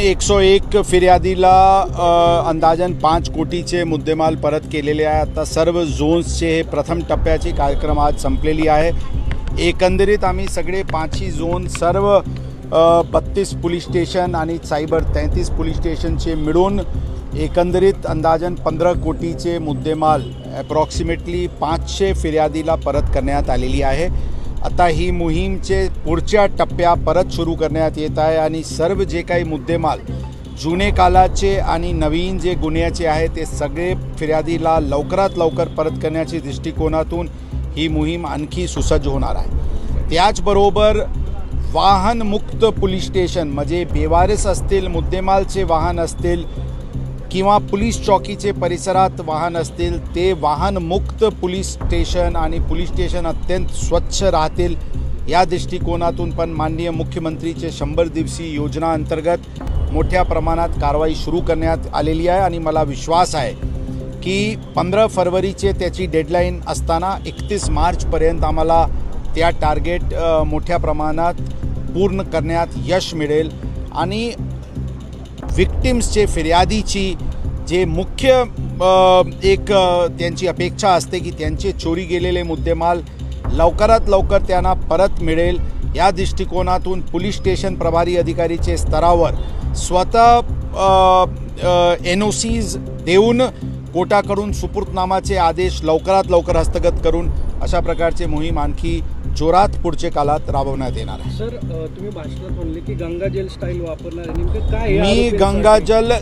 एकशे एक फिर्यादीला अंदाजन पाच कोटीचे मुद्देमाल परत केलेले आहे. आता सर्व झोन्सचे हे प्रथम टप्प्याची कार्यक्रम आज संपलेली आहे. एकंदरीत आम्ही सगळे पाचही झोन सर्व बत्तीस पोलीस स्टेशन आणि सायबर तेहतीस पोलीस स्टेशनचे मिळून एकंदरीत अंदाजन पंधरा कोटीचे मुद्देमाल अप्रॉक्सिमेटली पाचशे फिर्यादीला परत करण्यात आलेली आहे. आता ही मोहीमचे पुढच्या टप्प्या परत सुरू करण्यात येत आहे आणि सर्व जे काही मुद्देमाल जुने कालाचे आणि नवीन जे गुन्ह्याचे आहे ते सगळे फिर्यादीला लवकरात लवकर परत करण्याच्या दृष्टिकोनातून ही मोहीम आणखी सुसज्ज होणार आहे. त्याचबरोबर वाहनमुक्त पोलीस स्टेशन म्हणजे बेवारस असतील मुद्देमालचे वाहन असतील किंवा पोलीस चौकीचे परिसरात वाहन असतील ते वाहनमुक्त पोलीस स्टेशन आणि पोलीस स्टेशन अत्यंत स्वच्छ राहतील. या दृष्टिकोनातून पण माननीय मुख्यमंत्रीचे शंभर दिवसीय योजना अंतर्गत मोठ्या प्रमाणात कारवाई सुरू करण्यात आलेली आहे आणि मला विश्वास आहे की पंधरा फरवरीचे त्याची डेडलाईन असताना एकतीस मार्चपर्यंत आम्हाला त्या टार्गेट मोठ्या प्रमाणात पूर्ण करण्यात यश मिळेल. आणि विक्टिम्सचे फिर्यादीची जे मुख्य एक त्यांची अपेक्षा असते की त्यांचे चोरी गेलेले मुद्देमाल लवकरात लवकर त्यांना परत मिळेल. या दृष्टिकोनातून पोलीस स्टेशन प्रभारी अधिकारीचे स्तरावर स्वतः एन ओ सीज देऊन कोर्टाकडून सुपूर्तनामाचे आदेश लवकरात लवकर हस्तगत करून अशा प्रकारचे मोहीम आणखी जोरात पुढच्या काळात राबवण्यात येणार आहे सर तुम्ही भाषणात म्हणले की गंगा जेल स्टाईल वापरणार. नेमकं काय मी? गंगाजल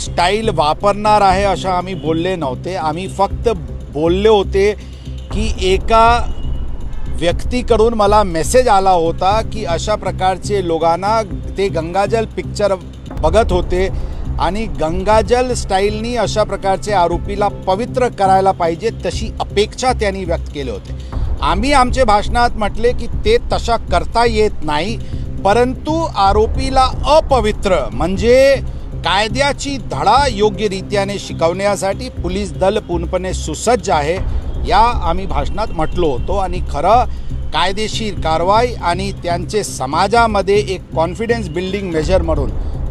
स्टाईल वापरणार आहे असं आम्ही बोलले नव्हते आम्ही फक्त बोलले होते की एका व्यक्तीकडून मला मेसेज आला होता की अशा प्रकारचे लोकांना ते गंगाजल पिक्चर बघत होते आणि गंगाजल स्टाईलनी अशा प्रकारचे आरोपीला पवित्र करायला पाहिजे तशी अपेक्षा त्यांनी व्यक्त केले होते. आम्ही आमच्या भाषणात म्हटले की ते तशा करता येत नाही परंतु आरोपीला अपवित्र म्हणजे कायद्याची धडा योग्यरित्याने शिकवण्यासाठी पोलीस दल पूर्णपणे सुसज्ज आहे या आम्ही भाषणात म्हटलो होतो. आणि खरं कायदेशीर कारवाई आणि त्यांचे समाजामध्ये एक कॉन्फिडन्स बिल्डिंग मेजर म्हणून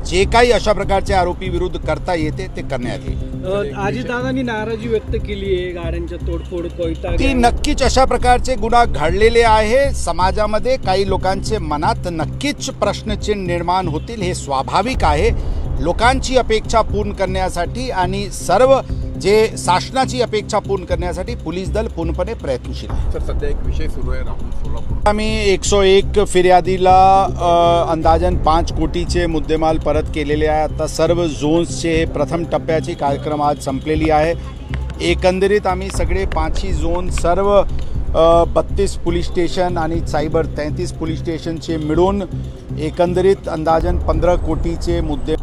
जे काही अशा प्रकारचे आरोपी विरुद्ध करता येते ते करण्यात येईल. अजितदादांनी नाराजी व्यक्त केली आहे गाड्यांच्या तोडफोड कोयता ती नक्कीच अशा प्रकारचे गुन्हा घडलेले आहे. समाजामध्ये काही लोकांचे मनात नक्कीच प्रश्नचिन्ह निर्माण होतील हे स्वाभाविक आहे. लोकांची अपेक्षा पूर्ण करण्यासाठी आणि सर्व जे शासनाची अपेक्षा पूर्ण करण्यासाठी पोलीस दल पूर्णपणे प्रयत्नशील आहे. सर सध्या एक विषय सुरू आहे राहुल सोलापूर. आम्ही एकशे एक फिर्यादीला अंदाजन पाच कोटीचे मुद्देमाल परत केलेले आहे. आता सर्व झोन्सचे हे प्रथम टप्प्याची कार्यक्रम आज संपलेली आहे. एकंदरीत आम्ही सगळे पाचही झोन सर्व बत्तीस पोलीस स्टेशन आणि सायबर तेहतीस पोलीस स्टेशनचे मिळून एकंदरीत अंदाजन पंधरा कोटीचे मुद्दे